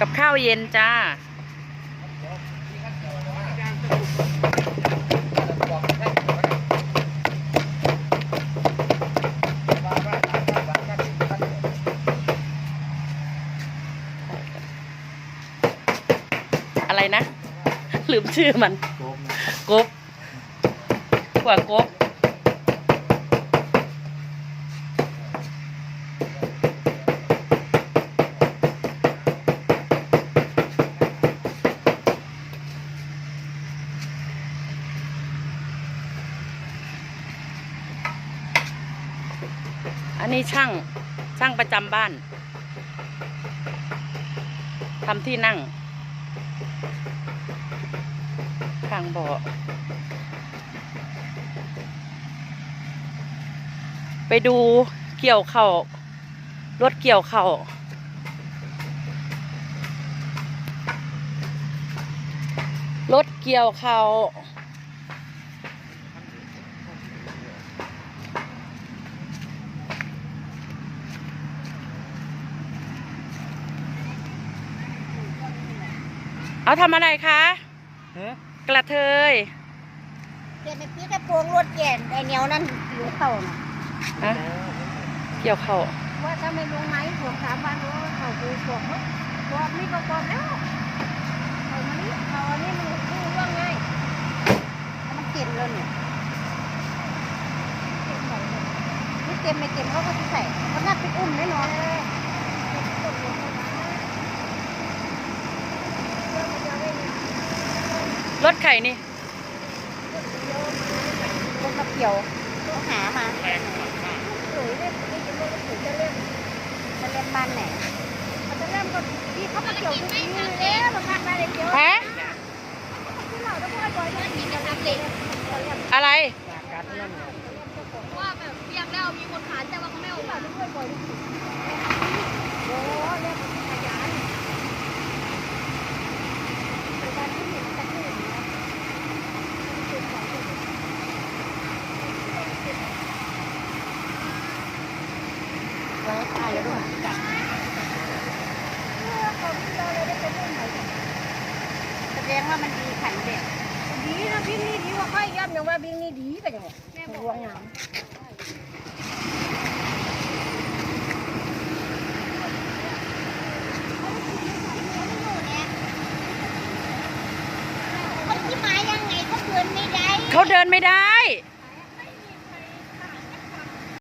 กับข้าวเย็นจ้า อะไรนะ ลืมชื่อมัน กบกว่ากบ อันนี้ช่างช่างประจำบ้านทำที่นั่ง ข้างเบาะไปดูเกี่ยวเข่ารถเกี่ยวเข่ารถเกี่ยวเข่า เอาทำอะไรคะกระเทยเจ็บในปีกระโปรงรถแก่นไอเหนียวนั่นอยู่เข่าน่ะฮะเกี่ยวเข่าว่าถ้าไม่ลงไม้สวมสามวันว่าเขาคือสวมมั้งสวมนี่ก็สวมแล้วเขามานี่เขาอันนี้มันรู้เรื่องง่ายแล้วมันเก็บเลยเนี่ยเก็บใส่เลยนี่เก็บไม่เก็บเขาก็จะใส่มันน่าเป็นอุ้มแน่นอน รถไข่นี่รถมาเกี่ยวเขาหามาสวยเลยนี่จะรถสวยจะเล่นจะเล่นบ้านไหนเขาจะเล่นก็ที่เขามาเกี่ยวทุกทีเลยมันมาได้เดียวฮะที่เราต้องคอยบ่อยนะกินกับน้ำเล็กอะไรว่าแบบอยากได้เอามีคนขายแต่ว่าเขาไม่เอาเราต้องคอยบ่อยโอ้เรียกขยันเป็นการที่เห็นกันที่เห็นนะ ไว้แล้วด้วยจับแสดงว่ามันดีขันเด็กดีนะพี่นี่ดีกว่าค่อยย่ำอย่างว่าบิงนี่ดีกันอย่างแม่บอกว่างไงก็เดินไม่ได้เขาเดินไม่ได้